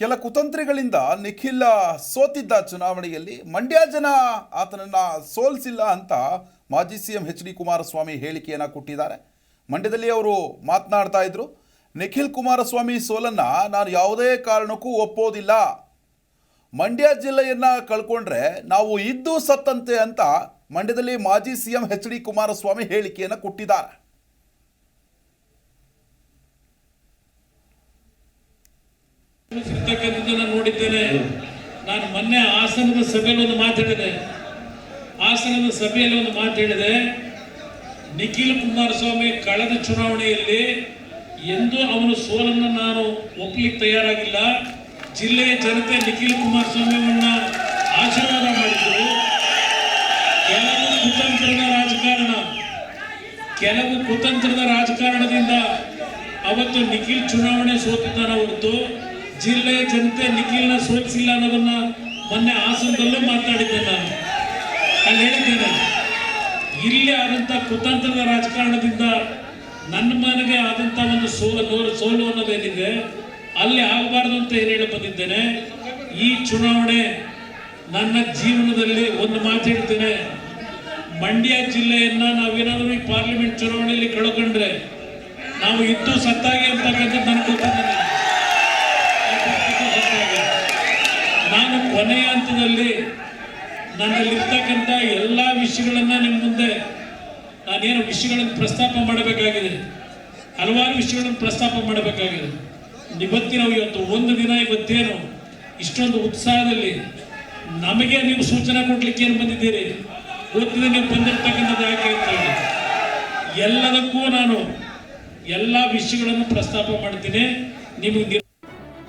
ಕೆಲ ಕುತಂತ್ರಿಗಳಿಂದ ನಿಖಿಲ್ ಸೋತಿದ್ದ ಚುನಾವಣೆಯಲ್ಲಿ ಮಂಡ್ಯ ಜನ ಆತನನ್ನ ಸೋಲಿಸಿಲ್ಲ ಅಂತ ಮಾಜಿ C M H D Kumaraswamy ಹೇಳಿಕೆಯನ್ನು ಕೊಟ್ಟಿದ್ದಾರೆ. ಮಂಡ್ಯದಲ್ಲಿ ಅವರು ಮಾತನಾಡ್ತಾ ಇದ್ರು, ನಿಖಿಲ್ ಕುಮಾರಸ್ವಾಮಿ ಸೋಲನ್ನ ನಾನು ಯಾವುದೇ ಕಾರಣಕ್ಕೂ ಒಪ್ಪೋದಿಲ್ಲ. ಮಂಡ್ಯ ಜಿಲ್ಲೆಯನ್ನ ಕಳ್ಕೊಂಡ್ರೆ ನಾವು ಇದ್ದು ಸತ್ತಂತೆ ಅಂತ ಮಂಡ್ಯದಲ್ಲಿ ಮಾಜಿ C M H D Kumaraswamy ಹೇಳಿಕೆಯನ್ನು ಕೊಟ್ಟಿದ್ದಾರೆ. ನೋಡಿದ್ದೇನೆ. ನಾನು ಮೊನ್ನೆ ಹಾಸನದ ಸಭೆಯಲ್ಲಿ ಒಂದು ಮಾತಾಡಿದೆ ಹಾಸನದ ಸಭೆಯಲ್ಲಿ ಒಂದು ಮಾತಾಡಿದೆ ನಿಖಿಲ್ ಕುಮಾರಸ್ವಾಮಿ ಕಳೆದ ಚುನಾವಣೆಯಲ್ಲಿ ಎಂದು ಅವನು ಸೋಲನ್ನು ನಾನು ಒಪ್ಪಲಿಕ್ಕೆ ತಯಾರಾಗಿಲ್ಲ. ಜಿಲ್ಲೆಯ ಜನತೆ ನಿಖಿಲ್ ಕುಮಾರಸ್ವಾಮಿ ಅವರನ್ನ ಆಶೀರ್ವಾದ ಮಾಡಿದ್ರು. ಕೆಲವು ಕುತಂತ್ರದ ರಾಜಕಾರಣ, ಕೆಲವು ಕುತಂತ್ರದ ರಾಜಕಾರಣದಿಂದ ಅವತ್ತು ನಿಖಿಲ್ ಚುನಾವಣೆ ಸೋತಿದ್ದಾನೆ ಹೊರತು ಜಿಲ್ಲೆಯ ಜನತೆ ನಿಖಿಲ್ನ ಸೋಲಿಸಿಲ್ಲ ಅನ್ನೋದನ್ನ ಮೊನ್ನೆ ಹಾಸನದಲ್ಲೂ ಮಾತಾಡಿದ್ದೆ ನಾನು. ಅಲ್ಲಿ ಹೇಳಿದ್ದೇನೆ. ಇಲ್ಲಿ ಆದಂಥ ಕುತಂತ್ರದ ರಾಜಕಾರಣದಿಂದ ನನ್ನ ಮನೆಗೆ ಆದಂಥ ಒಂದು ಸೋಲು ಸೋಲು ಅನ್ನೋದೇನಿದೆ, ಅಲ್ಲಿ ಆಗಬಾರ್ದು ಅಂತ ಏನು ಹೇಳಿ ಬಂದಿದ್ದೇನೆ, ಈ ಚುನಾವಣೆ ನನ್ನ ಜೀವನದಲ್ಲಿ ಒಂದು ಮಾತು ಹೇಳ್ತೇನೆ. ಮಂಡ್ಯ ಜಿಲ್ಲೆಯನ್ನ ನಾವೇನಾದ್ರೂ ಈ ಪಾರ್ಲಿಮೆಂಟ್ ಚುನಾವಣೆಯಲ್ಲಿ ಕಳ್ಕೊಂಡ್ರೆ, ನಾವು ಇದ್ದು ಸತ್ತಾಗಿ ಅಂತಕ್ಕಂಥದ್ದು ಕೊನೆಯ ಹಂತದಲ್ಲಿ ನನ್ನಲ್ಲಿರ್ತಕ್ಕಂಥ ಎಲ್ಲ ವಿಷಯಗಳನ್ನು ನಿಮ್ಮ ಮುಂದೆ ನಾನೇನು ವಿಷಯಗಳನ್ನು ಪ್ರಸ್ತಾಪ ಮಾಡಬೇಕಾಗಿದೆ, ಹಲವಾರು ವಿಷಯಗಳನ್ನು ಪ್ರಸ್ತಾಪ ಮಾಡಬೇಕಾಗಿದೆ. ಇವತ್ತಿನ ಇವತ್ತು ಒಂದು ದಿನ ಇವತ್ತೇನು ಇಷ್ಟೊಂದು ಉತ್ಸಾಹದಲ್ಲಿ ನಮಗೆ ನೀವು ಸೂಚನೆ ಕೊಡಲಿಕ್ಕೆ ಏನು ಬಂದಿದ್ದೀರಿ? ಗೊತ್ತಿದೆ ನೀವು ಬಂದಿರ್ತಕ್ಕಂಥದ್ದು ಯಾಕೆ ಅಂತ ಹೇಳಿ. ಎಲ್ಲದಕ್ಕೂ ನಾನು ಎಲ್ಲ ವಿಷಯಗಳನ್ನು ಪ್ರಸ್ತಾಪ ಮಾಡ್ತೀನಿ. ನಿಮಗೆ